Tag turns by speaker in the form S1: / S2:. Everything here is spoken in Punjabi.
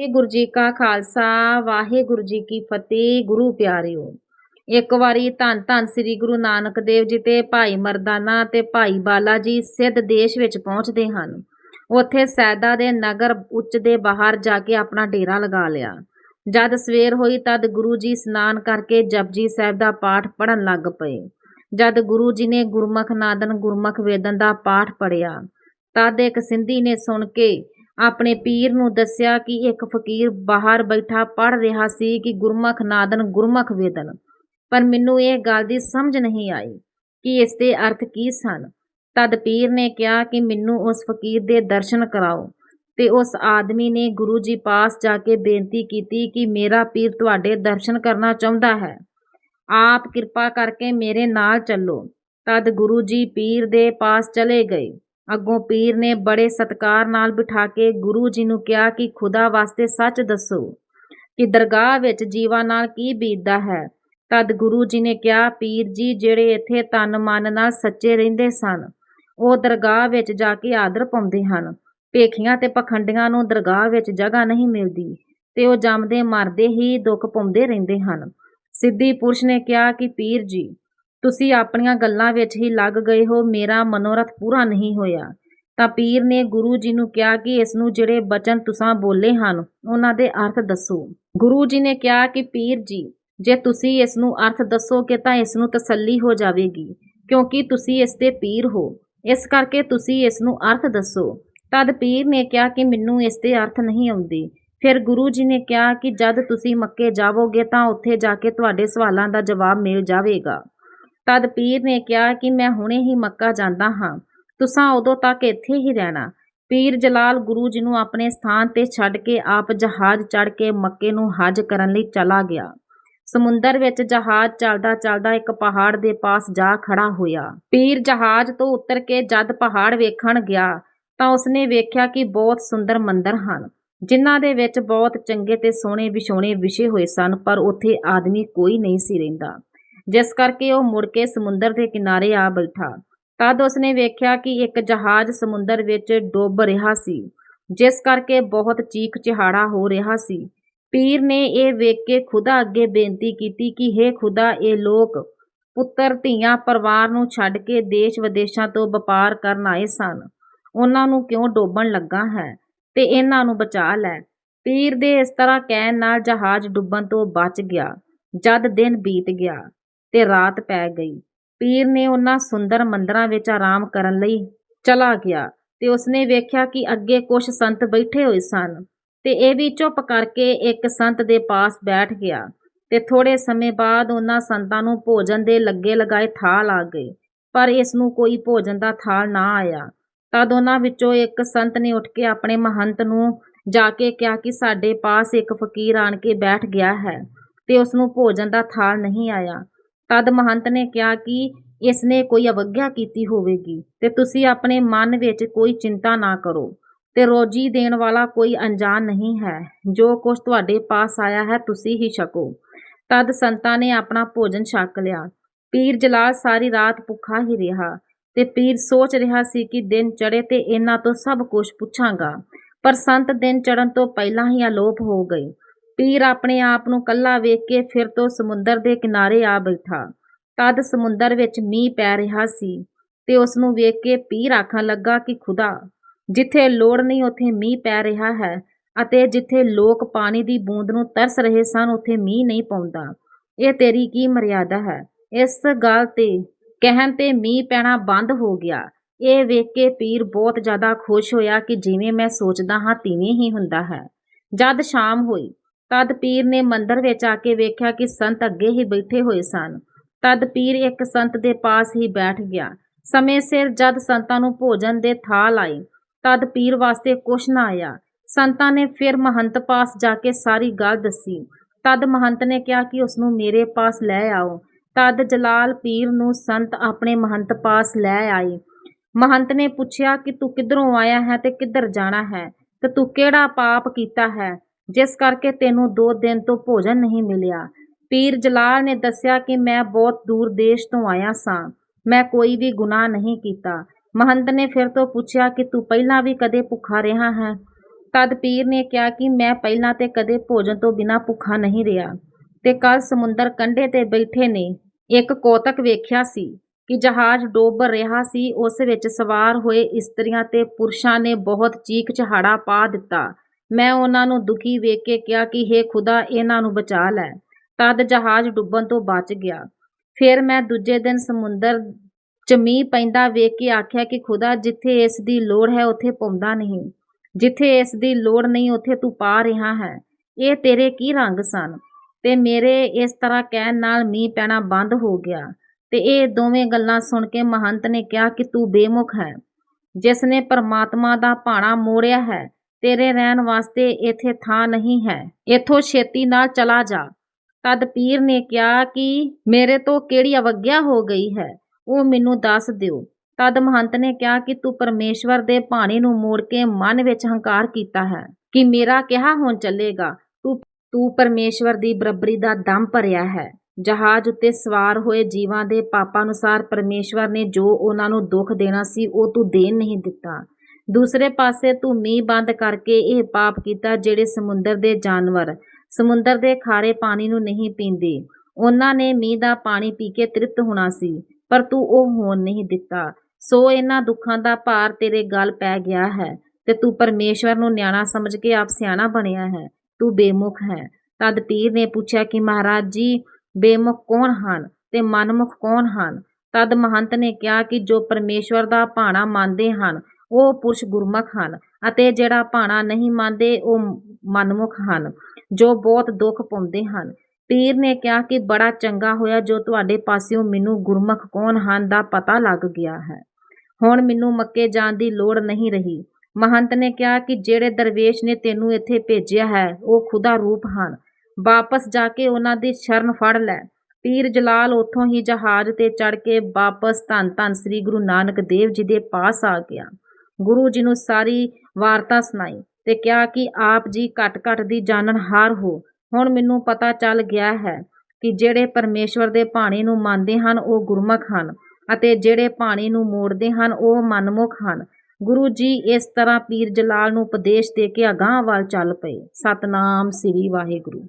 S1: ਵਾਹਿਗੁਰੂ ਜੀ ਕਾ ਖਾਲਸਾ, ਵਾਹਿਗੁਰੂ ਜੀ ਕੀ ਫਤਿਹ, ਗੁਰੂ ਪਿਆਰਿਓ। ਇੱਕ ਵਾਰੀ ਧੰਨ ਧੰਨ ਸ੍ਰੀ ਗੁਰੂ ਨਾਨਕ ਦੇਵ ਜੀ ਤੇ ਭਾਈ ਮਰਦਾਨਾ ਤੇ ਭਾਈ ਬਾਲਾ ਜੀ ਸਿੱਧ ਦੇਸ਼ ਵਿੱਚ ਪਹੁੰਚਦੇ ਹਨ। ਉੱਥੇ ਸੈਦਾ ਦੇ ਨਗਰ ਉੱਚ ਦੇ ਬਾਹਰ ਜਾ ਕੇ ਆਪਣਾ ਡੇਰਾ ਲਗਾ ਲਿਆ। ਜਦ ਸਵੇਰ ਹੋਈ ਤਦ ਗੁਰੂ ਜੀ ਇਸ਼ਨਾਨ ਕਰਕੇ ਜਪਜੀ ਸਾਹਿਬ ਦਾ ਪਾਠ ਪੜਨ ਲੱਗ ਪਏ। ਜਦ ਗੁਰੂ ਜੀ ਨੇ ਗੁਰਮੁਖ ਨਾਦਨ, ਗੁਰਮੁਖ ਵੇਦਨ ਦਾ ਪਾਠ ਪੜਿਆ ਤਦ ਇੱਕ ਸਿੰਧੀ ਨੇ ਸੁਣ ਕੇ ਆਪਣੇ ਪੀਰ ਨੂੰ ਦੱਸਿਆ ਕਿ ਇੱਕ ਫਕੀਰ ਬਾਹਰ ਬੈਠਾ ਪੜ ਰਿਹਾ ਸੀ ਕਿ ਗੁਰਮੁਖ ਨਾਦਨ ਗੁਰਮੁਖ ਵੇਦਨ। ਪਰ ਮੈਨੂੰ ਇਹ ਗੱਲ ਦੀ ਸਮਝ ਨਹੀਂ ਆਈ ਕਿ ਇਸ ਦੇ ਅਰਥ ਕੀ ਸਨ। ਤਦ ਪੀਰ ਨੇ ਕਿਹਾ ਕਿ ਮੈਨੂੰ ਉਸ ਫਕੀਰ ਦੇ ਦਰਸ਼ਨ ਕਰਾਓ ਤੇ ਉਸ ਆਦਮੀ ਨੇ ਗੁਰੂ ਜੀ ਪਾਸ ਜਾ ਕੇ ਬੇਨਤੀ ਕੀਤੀ ਕਿ ਮੇਰਾ ਪੀਰ ਤੁਹਾਡੇ ਦਰਸ਼ਨ ਕਰਨਾ ਚਾਹੁੰਦਾ ਹੈ। ਆਪ ਕਿਰਪਾ ਕਰਕੇ ਮੇਰੇ ਨਾਲ ਚੱਲੋ। ਤਦ ਗੁਰੂ ਜੀ ਪੀਰ ਦੇ ਪਾਸ ਚਲੇ ਗਏ। ਅੱਗੋਂ ਪੀਰ ਨੇ ਬੜੇ ਸਤਕਾਰ ਨਾਲ ਬਿਠਾ ਕੇ ਗੁਰੂ ਜੀ ਨੂੰ ਕਿਹਾ ਕਿ ਖੁਦਾ ਵਾਸਤੇ ਸੱਚ ਦੱਸੋ ਕਿ ਦਰਗਾਹ ਵਿੱਚ ਜੀਵਾਂ ਨਾਲ ਕੀ ਬੀਤਦਾ ਹੈ। ਤਦ ਗੁਰੂ ਜੀ ਨੇ ਕਿਹਾ, ਪੀਰ ਜੀ, ਜਿਹੜੇ ਇੱਥੇ ਤਨ ਮਨ ਨਾਲ ਸੱਚੇ ਰਹਿੰਦੇ ਸਨ, ਉਹ ਦਰਗਾਹ ਵਿੱਚ ਜਾ ਕੇ ਆਦਰ ਪਾਉਂਦੇ ਹਨ। ਭੇਖੀਆਂ ਤੇ ਪਖੰਡੀਆਂ ਨੂੰ ਦਰਗਾਹ ਵਿੱਚ ਜਗ੍ਹਾ ਨਹੀਂ ਮਿਲਦੀ ਤੇ ਉਹ ਜੰਮਦੇ ਮਰਦੇ ਹੀ ਦੁੱਖ ਪਾਉਂਦੇ ਰਹਿੰਦੇ ਹਨ। ਸਿੱਧੀ ਪੁਰਸ਼ ਨੇ ਕਿਹਾ ਕਿ, ਪੀਰ ਜੀ ਤੁਸੀਂ ਆਪਣੀਆਂ ਗੱਲਾਂ ਵਿੱਚ ਹੀ ਲੱਗ ਗਏ ਹੋ, ਮੇਰਾ ਮਨੋਰਥ ਪੂਰਾ ਨਹੀਂ ਹੋਇਆ। ਤਾਂ ਪੀਰ ਨੇ ਗੁਰੂ ਜੀ ਨੂੰ ਕਿਹਾ ਕਿ ਇਸ ਨੂੰ ਜਿਹੜੇ ਬਚਨ ਤੁਸਾਂ ਬੋਲੇ ਹਨ, ਉਹਨਾਂ ਦੇ ਅਰਥ ਦੱਸੋ। ਗੁਰੂ ਜੀ ਨੇ ਕਿਹਾ ਕਿ ਪੀਰ ਜੀ, ਜੇ ਤੁਸੀਂ ਇਸ ਨੂੰ ਅਰਥ ਦੱਸੋਗੇ ਤਾਂ ਇਸ ਨੂੰ ਤਸੱਲੀ ਹੋ ਜਾਵੇਗੀ, ਕਿਉਂਕਿ ਤੁਸੀਂ ਇਸ ਦੇ ਪੀਰ ਹੋ। ਇਸ ਕਰਕੇ ਤੁਸੀਂ ਇਸ ਨੂੰ ਅਰਥ ਦੱਸੋ। ਤਦ ਪੀਰ ਨੇ ਕਿਹਾ ਕਿ ਮੈਨੂੰ ਇਸ ਦੇ ਅਰਥ ਨਹੀਂ ਆਉਂਦੇ। ਫਿਰ ਗੁਰੂ ਜੀ ਨੇ ਕਿਹਾ ਕਿ ਜਦ ਤੁਸੀਂ ਮੱਕੇ ਜਾਵੋਗੇ ਤਾਂ ਉੱਥੇ ਜਾ ਕੇ ਤੁਹਾਡੇ ਸਵਾਲਾਂ ਦਾ ਜਵਾਬ ਮਿਲ ਜਾਵੇਗਾ। ਤਦ ਪੀਰ ਨੇ ਕਿਹਾ ਕਿ ਮੈਂ ਹੁਣੇ ਹੀ ਮੱਕਾ ਜਾਂਦਾ ਹਾਂ। ਤੁਸਾਂ ਉਦੋਂ ਤੱਕ ਇੱਥੇ ਹੀ ਰਹਿਣਾ। ਪੀਰ ਜਲਾਲ ਗੁਰੂ ਜੀ ਨੂੰ ਆਪਣੇ ਸਥਾਨ ਤੇ ਛੱਡ ਕੇ ਆਪ ਜਹਾਜ਼ ਚੜ੍ਹ ਕੇ ਮੱਕੇ ਨੂੰ ਹਜ ਕਰਨ ਲਈ ਚਲਾ ਗਿਆ। ਸਮੁੰਦਰ ਵਿੱਚ ਜਹਾਜ਼ ਚੱਲਦਾ ਚੱਲਦਾ ਇੱਕ ਪਹਾੜ ਦੇ ਪਾਸ ਜਾ ਖੜਾ ਹੋਇਆ। ਪੀਰ ਜਹਾਜ਼ ਤੋਂ ਉਤਰ ਕੇ ਜਦ ਪਹਾੜ ਵੇਖਣ ਗਿਆ, ਤਾਂ ਉਸਨੇ ਵੇਖਿਆ ਕਿ ਬਹੁਤ ਸੁੰਦਰ ਮੰਦਰ ਹਨ, ਜਿਨ੍ਹਾਂ ਦੇ ਵਿੱਚ ਬਹੁਤ ਚੰਗੇ ਤੇ ਸੋਹਣੇ ਵਿਛੋਣੇ ਵਿਛੇ ਹੋਏ ਸਨ, ਪਰ ਉੱਥੇ ਆਦਮੀ ਕੋਈ ਨਹੀਂ ਸੀ ਰਹਿੰਦਾ। ਜਿਸ ਕਰਕੇ ਉਹ ਮੁੜ ਕੇ ਸਮੁੰਦਰ ਦੇ ਕਿਨਾਰੇ ਆ ਬੈਠਾ। ਤਦ ਉਸਨੇ ਵੇਖਿਆ ਕਿ ਇੱਕ ਜਹਾਜ਼ ਸਮੁੰਦਰ ਵਿੱਚ ਡੁੱਬ ਰਿਹਾ ਸੀ, ਜਿਸ ਕਰਕੇ ਬਹੁਤ ਚੀਖ ਚਿਹਾੜਾ ਹੋ ਰਿਹਾ ਸੀ। ਪੀਰ ਨੇ ਇਹ ਵੇਖ ਕੇ ਖੁਦਾ ਅੱਗੇ ਬੇਨਤੀ ਕੀਤੀ ਕਿ हे ਖੁਦਾ, ਇਹ ਲੋਕ ਪੁੱਤਰ, ਧੀਆਂ, ਪਰਿਵਾਰ ਨੂੰ ਛੱਡ ਕੇ ਦੇਸ਼ ਵਿਦੇਸ਼ਾਂ ਤੋਂ ਵਪਾਰ ਕਰਨ ਆਏ ਸਨ। ਉਹਨਾਂ ਨੂੰ ਕਿਉਂ ਡੋਬਣ ਲੱਗਾ ਹੈ? ਤੇ ਇਹਨਾਂ ਨੂੰ ਬਚਾ ਲੈ। ਪੀਰ ਦੇ ਇਸ ਤਰ੍ਹਾਂ ਕਹਿਣ ਨਾਲ ਜਹਾਜ਼ ਡੁੱਬਣ ਤੋਂ ਬਚ ਗਿਆ। ਜਦ ਦਿਨ ਬੀਤ ਗਿਆ ਤੇ ਰਾਤ ਪੈ ਗਈ। ਪੀਰ ਨੇ ਉਹਨਾਂ ਸੁੰਦਰ ਮੰਦਰਾਂ ਵਿੱਚ ਆਰਾਮ ਕਰਨ ਲਈ ਚਲਾ ਗਿਆ ਤੇ ਉਸਨੇ ਵੇਖਿਆ ਕਿ ਅੱਗੇ ਕੁਝ ਸੰਤ ਬੈਠੇ ਹੋਏ ਸਨ ਤੇ ਇਹ ਵੀ ਚੁੱਪ ਕਰਕੇ ਇੱਕ ਸੰਤ ਦੇ ਪਾਸ ਬੈਠ ਗਿਆ ਤੇ ਥੋੜੇ ਸਮੇਂ ਬਾਅਦ ਉਹਨਾਂ ਸੰਤਾਂ ਨੂੰ ਭੋਜਨ ਦੇ ਲੱਗੇ ਲਗਾਏ ਥਾਲ ਆ ਗਏ, ਪਰ ਇਸ ਨੂੰ ਕੋਈ ਭੋਜਨ ਦਾ ਥਾਲ ਨਾ ਆਇਆ। ਤਦ ਉਹਨਾਂ ਵਿੱਚੋਂ ਇੱਕ ਸੰਤ ਨੇ ਉੱਠ ਕੇ ਆਪਣੇ ਮਹੰਤ ਨੂੰ ਜਾ ਕੇ ਕਿਹਾ ਕਿ ਸਾਡੇ ਪਾਸ ਇੱਕ ਫਕੀਰ ਆਣ ਕੇ ਬੈਠ ਗਿਆ ਹੈ ਤੇ ਉਸ ਨੂੰ ਭੋਜਨ ਦਾ ਥਾਲ ਨਹੀਂ ਆਇਆ। ਤਦ ਮਹੰਤ ਨੇ ਕਿਹਾ ਕਿ ਇਸ ਨੇ ਕੋਈ ਅਵਗਿਆ ਕੀਤੀ ਹੋਵੇਗੀ ਤੇ ਤੁਸੀਂ ਆਪਣੇ ਮਨ ਵਿੱਚ ਕੋਈ ਚਿੰਤਾ ਨਾ ਕਰੋ ਤੇ ਰੋਜੀ ਦੇਣ ਵਾਲਾ ਕੋਈ ਅਣਜਾਣ ਨਹੀਂ ਹੈ। ਜੋ ਕੁਝ ਤੁਹਾਡੇ ਪਾਸ ਆਇਆ ਹੈ, ਤੁਸੀਂ ਹੀ ਛਕੋ। ਤਦ ਸੰਤਾਂ ਨੇ ਆਪਣਾ ਭੋਜਨ ਛਕ ਲਿਆ। ਪੀਰ ਜਲਾਲ ਸਾਰੀ ਰਾਤ ਭੁੱਖਾ ਹੀ ਰਿਹਾ ਤੇ ਪੀਰ ਸੋਚ ਰਿਹਾ ਸੀ ਕਿ ਦਿਨ ਚੜੇ ਤੇ ਇਹਨਾਂ ਤੋਂ ਸਭ ਕੁਝ ਪੁੱਛਾਂਗਾ। ਪਰ ਸੰਤ ਦਿਨ ਚੜਨ ਤੋਂ ਪਹਿਲਾਂ ਹੀ ਅਲੋਪ ਹੋ ਗਏ। ਪੀਰ ਆਪਣੇ ਆਪ ਨੂੰ ਕੱਲਾ ਵੇਖ ਕੇ ਫਿਰ ਤੋਂ ਸਮੁੰਦਰ ਦੇ ਕਿਨਾਰੇ ਆ ਬੈਠਾ। ਤਦ ਸਮੁੰਦਰ ਵਿੱਚ ਮੀਂਹ ਪੈ ਰਿਹਾ ਸੀ ਤੇ ਉਸ ਨੂੰ ਵੇਖ ਕੇ ਪੀਰ ਆਖਣ ਲੱਗਾ ਕਿ ਖੁਦਾ, ਜਿੱਥੇ ਲੋੜ ਨਹੀਂ ਉੱਥੇ ਮੀਂਹ ਪੈ ਰਿਹਾ ਹੈ ਅਤੇ ਜਿੱਥੇ ਲੋਕ ਪਾਣੀ ਦੀ ਬੂੰਦ ਨੂੰ ਤਰਸ ਰਹੇ ਸਨ ਉੱਥੇ ਮੀਂਹ ਨਹੀਂ ਪਾਉਂਦਾ। ਇਹ ਤੇਰੀ ਕੀ ਮਰਿਆਦਾ ਹੈ? ਇਸ ਗੱਲ ਤੇ ਕਹਿਣ ਤੇ ਮੀਂਹ ਪੈਣਾ ਬੰਦ ਹੋ ਗਿਆ। ਇਹ ਵੇਖ ਕੇ ਪੀਰ ਬਹੁਤ ਜ਼ਿਆਦਾ ਖੁਸ਼ ਹੋਇਆ ਕਿ ਜਿਵੇਂ ਮੈਂ ਸੋਚਦਾ ਹਾਂ ਤਿਵੇਂ ਹੀ ਹੁੰਦਾ ਹੈ। ਜਦ ਸ਼ਾਮ ਹੋਈ ਤਦ ਪੀਰ ਨੇ ਮੰਦਰ ਵਿੱਚ ਆ ਕੇ ਵੇਖਿਆ ਕਿ ਸੰਤ ਅੱਗੇ ਹੀ ਬੈਠੇ ਹੋਏ ਸਨ। ਤਦ ਪੀਰ ਇੱਕ ਸੰਤ ਦੇ ਪਾਸ ਹੀ ਬੈਠ ਗਿਆ। ਸਮੇਂ ਸਿਰ ਜਦ ਸੰਤਾਂ ਨੂੰ ਭੋਜਨ ਦੇ ਥਾਲ ਆਏ, ਤਦ ਪੀਰ ਵਾਸਤੇ ਕੁਛ ਨਾ ਆਇਆ। ਸੰਤਾਂ ਨੇ ਫਿਰ ਮਹੰਤ ਪਾਸ ਜਾ ਕੇ ਸਾਰੀ ਗੱਲ ਦੱਸੀ। ਤਦ ਮਹੰਤ ਨੇ ਕਿਹਾ ਕਿ ਉਸ ਨੂੰ ਮੇਰੇ ਪਾਸ ਲੈ ਆਓ। ਤਦ ਜਲਾਲ ਪੀਰ ਨੂੰ ਸੰਤ ਆਪਣੇ ਮਹੰਤ ਪਾਸ ਲੈ ਆਏ। ਮਹੰਤ ਨੇ ਪੁੱਛਿਆ ਕਿ ਤੂੰ ਕਿੱਧਰੋਂ ਆਇਆ ਹੈ ਤੇ ਕਿੱਧਰ ਜਾਣਾ ਹੈ? ਤੇ ਤੂੰ ਕਿਹੜਾ ਪਾਪ ਕੀਤਾ ਹੈ? ਜਿਸ ਕਰਕੇ ਤੈਨੂੰ ਦੋ ਦਿਨ ਤੋਂ ਭੋਜਨ ਨਹੀਂ ਮਿਲਿਆ। ਪੀਰ ਜਲਾਲ ਨੇ ਦੱਸਿਆ ਕਿ ਮੈਂ ਬਹੁਤ ਦੂਰ ਦੇਸ਼ ਤੋਂ ਆਇਆ ਸਾਂ। ਮੈਂ ਕੋਈ ਵੀ ਗੁਨਾਹ ਨਹੀਂ ਕੀਤਾ। ਮਹੰਤ ਨੇ ਫਿਰ ਤੋਂ ਪੁੱਛਿਆ ਕਿ ਤੂੰ ਪਹਿਲਾਂ ਵੀ ਕਦੇ ਭੁੱਖਾ ਰਿਹਾ ਹੈ? ਤਦ ਪੀਰ ਨੇ ਕਿਹਾ ਕਿ ਮੈਂ ਪਹਿਲਾਂ ਤੇ ਕਦੇ ਭੋਜਨ ਤੋਂ ਬਿਨਾਂ ਭੁੱਖਾ ਨਹੀਂ ਰਿਹਾ। ਤੇ ਕੱਲ ਸਮੁੰਦਰ ਕੰਢੇ ਤੇ ਬੈਠੇ ਨੇ। ਇੱਕ ਕੋਤਕ ਵੇਖਿਆ ਸੀ ਕਿ ਜਹਾਜ਼ ਡੋਬ ਰਿਹਾ ਸੀ। ਉਸ ਵਿੱਚ ਸਵਾਰ ਹੋਏ ਇਸਤਰੀਆਂ ਤੇ ਪੁਰਸ਼ਾਂ ਨੇ ਬਹੁਤ ਚੀਕ ਚਹਾੜਾ ਪਾ ਦਿੱਤਾ। ਮੈਂ ਉਹਨਾਂ ਨੂੰ ਦੁਖੀ ਵੇਖ ਕੇ ਕਿਹਾ ਕਿ ਹੇ ਖੁਦਾ, ਇਹਨਾਂ ਨੂੰ ਬਚਾ ਲੈ। ਤਦ ਜਹਾਜ਼ ਡੁੱਬਣ ਤੋਂ ਬਚ ਗਿਆ। ਫਿਰ ਮੈਂ ਦੂਜੇ ਦਿਨ ਸਮੁੰਦਰ 'ਚ ਮੀਂਹ ਪੈਂਦਾ ਵੇਖ ਕੇ ਆਖਿਆ ਕਿ ਖੁਦਾ, ਜਿੱਥੇ ਇਸ ਦੀ ਲੋੜ ਹੈ, ਉੱਥੇ ਪਾਉਂਦਾ ਨਹੀਂ। ਜਿੱਥੇ ਇਸ ਦੀ ਲੋੜ ਨਹੀਂ, ਉੱਥੇ ਤੂੰ ਪਾ ਰਿਹਾ ਹੈ। ਇਹ ਤੇਰੇ ਕੀ ਰੰਗ ਸਨ? ਤੇ ਮੇਰੇ ਇਸ ਤਰ੍ਹਾਂ ਕਹਿਣ ਨਾਲ ਮੀਂਹ ਪੈਣਾ ਬੰਦ ਹੋ ਗਿਆ। ਤੇ ਇਹ ਦੋਵੇਂ ਗੱਲਾਂ ਸੁਣ ਕੇ ਮਹੰਤ ਨੇ ਕਿਹਾ ਕਿ ਤੂੰ ਬੇਮੁਖ ਹੈ। ਜਿਸ ਨੇ ਪਰਮਾਤਮਾ ਦਾ ਭਾਣਾ ਮੋੜਿਆ ਹੈ ਤੇਰੇ ਰਹਿਣ ਵਾਸਤੇ ਇੱਥੇ ਥਾਂ ਨਹੀਂ ਹੈ। ਇੱਥੋਂ ਛੇਤੀ ਨਾਲ ਚਲਾ ਜਾ। ਤਦ ਪੀਰ ਨੇ ਕਿਹਾ ਕਿ ਮੇਰੇ ਤੋਂ ਕਿਹੜੀ ਅਵਗਿਆ ਹੋ ਗਈ ਹੈ, ਉਹ ਮੈਨੂੰ ਦੱਸ ਦਿਓ। ਤਦ ਮਹੰਤ ਨੇ ਕਿਹਾ ਕਿ ਤੂੰ ਪਰਮੇਸ਼ਵਰ ਦੇ ਭਾਣੇ ਨੂੰ ਮੋੜ ਕੇ ਮਨ ਵਿੱਚ ਹੰਕਾਰ ਕੀਤਾ ਹੈ ਕਿ ਮੇਰਾ ਕਿਹਾ ਹੁਣ ਚੱਲੇਗਾ, ਤੂੰ ਤੂੰ ਪਰਮੇਸ਼ਵਰ ਦੀ ਬਰਬਰੀ ਦਾ ਦਮ ਭਰਿਆ ਹੈ। ਜਹਾਜ਼ ਉੱਤੇ ਸਵਾਰ ਹੋਏ ਜੀਵਾਂ ਦੇ ਪਾਪਾਂ ਅਨੁਸਾਰ ਪਰਮੇਸ਼ਵਰ ਨੇ ਜੋ ਉਹਨਾਂ ਨੂੰ ਦੁੱਖ ਦੇਣਾ ਸੀ, ਉਹ ਤੂੰ ਦੇਣ ਨਹੀਂ ਦਿੱਤਾ। ਦੂਸਰੇ ਪਾਸੇ ਤੂੰ ਮੀਂਹ ਬੰਦ ਕਰਕੇ ਇਹ ਪਾਪ ਕੀਤਾ ਜਿਹੜੇ ਸਮੁੰਦਰ ਦੇ ਜਾਨਵਰ, ਸਮੁੰਦਰ ਦੇ ਖਾਰੇ ਪਾਣੀ ਨੂੰ ਨਹੀਂ ਪੀਂਦੇ। ਉਹਨਾਂ ਨੇ ਮੀਂਹ ਦਾ ਪਾਣੀ ਪੀ ਕੇ ਤ੍ਰਿਪਤ ਹੋਣਾ ਸੀ, ਪਰ ਤੂੰ ਉਹ ਹੋਣ ਨਹੀਂ ਦਿੱਤਾ। ਸੋ ਇਹਨਾਂ ਦੁੱਖਾਂ ਦਾ ਭਾਰ ਤੇਰੇ ਗਲ ਪੈ ਗਿਆ ਹੈ ਤੇ ਤੂੰ ਪਰਮੇਸ਼ਵਰ ਨੂੰ ਨਿਆਣਾ ਸਮਝ ਕੇ ਆਪ ਸਿਆਣਾ ਬਣਿਆ ਹੈ। ਤੂੰ ਬੇਮੁਖ ਹੈ। ਤਦ ਪੀਰ ਨੇ ਪੁੱਛਿਆ ਕਿ ਮਹਾਰਾਜ ਜੀ, ਬੇਮੁਖ ਕੌਣ ਹਨ ਤੇ ਮਨਮੁਖ ਕੌਣ ਹਨ? ਤਦ ਮਹੰਤ ਨੇ ਕਿਹਾ ਕਿ ਜੋ ਪਰਮੇਸ਼ਵਰ ਦਾ ਭਾਣਾ ਮੰਨਦੇ ਹਨ ਉਹ ਪੁਰਸ਼ ਗੁਰਮੁਖ ਹਨ ਅਤੇ ਜਿਹੜਾ ਭਾਣਾ ਨਹੀਂ ਮੰਨਦੇ, ਉਹ ਮਨਮੁਖ ਹਨ, ਜੋ ਬਹੁਤ ਦੁੱਖ ਪਾਉਂਦੇ ਹਨ। ਪੀਰ ਨੇ ਕਿਹਾ ਕਿ ਬੜਾ ਚੰਗਾ ਹੋਇਆ ਜੋ ਤੁਹਾਡੇ ਪਾਸਿਓਂ ਮੈਨੂੰ ਗੁਰਮੁਖ ਕੌਣ ਹਨ ਦਾ ਪਤਾ ਲੱਗ ਗਿਆ ਹੈ। ਹੁਣ ਮੈਨੂੰ ਮੱਕੇ ਜਾਣ ਦੀ ਲੋੜ ਨਹੀਂ ਰਹੀ। ਮਹੰਤ ਨੇ ਕਿਹਾ ਕਿ ਜਿਹੜੇ ਦਰਵੇਸ਼ ਨੇ ਤੈਨੂੰ ਇੱਥੇ ਭੇਜਿਆ ਹੈ, ਉਹ ਖੁਦਾ ਰੂਪ ਹਨ। ਵਾਪਸ ਜਾ ਕੇ ਉਹਨਾਂ ਦੀ ਸ਼ਰਨ ਫੜ ਲੈ। ਪੀਰ ਜਲਾਲ ਉੱਥੋਂ ਹੀ ਜਹਾਜ਼ ਤੇ ਚੜ ਕੇ ਵਾਪਸ ਧੰਨ ਧੰਨ ਸ੍ਰੀ ਗੁਰੂ ਨਾਨਕ ਦੇਵ ਜੀ ਦੇ ਪਾਸ ਆ ਗਿਆ। ਗੁਰੂ ਜੀ ਨੂੰ ਸਾਰੀ ਵਾਰਤਾ ਸੁਣਾਈ ਤੇ ਕਿਹਾ ਕਿ ਆਪ ਜੀ ਘਟ ਘਟ ਦੀ ਜਾਣਨਹਾਰ ਹੋ। ਹੁਣ ਮੈਨੂੰ ਪਤਾ ਚੱਲ ਗਿਆ ਹੈ ਕਿ ਜਿਹੜੇ ਪਰਮੇਸ਼ਵਰ ਦੇ ਭਾਣੇ ਨੂੰ ਮੰਨਦੇ ਹਨ, ਉਹ ਗੁਰਮੁਖ ਹਨ ਅਤੇ ਜਿਹੜੇ ਭਾਣੇ ਨੂੰ ਮੋੜਦੇ ਹਨ, ਉਹ ਮਨਮੁਖ ਹਨ। ਗੁਰੂ ਜੀ ਇਸ ਤਰ੍ਹਾਂ ਪੀਰ ਜਲਾਲ ਨੂੰ ਉਪਦੇਸ਼ ਦੇ ਕੇ ਅਗਾਂਹ ਵੱਲ ਚੱਲ ਪਏ। ਸਤਨਾਮ ਸ੍ਰੀ ਵਾਹਿਗੁਰੂ।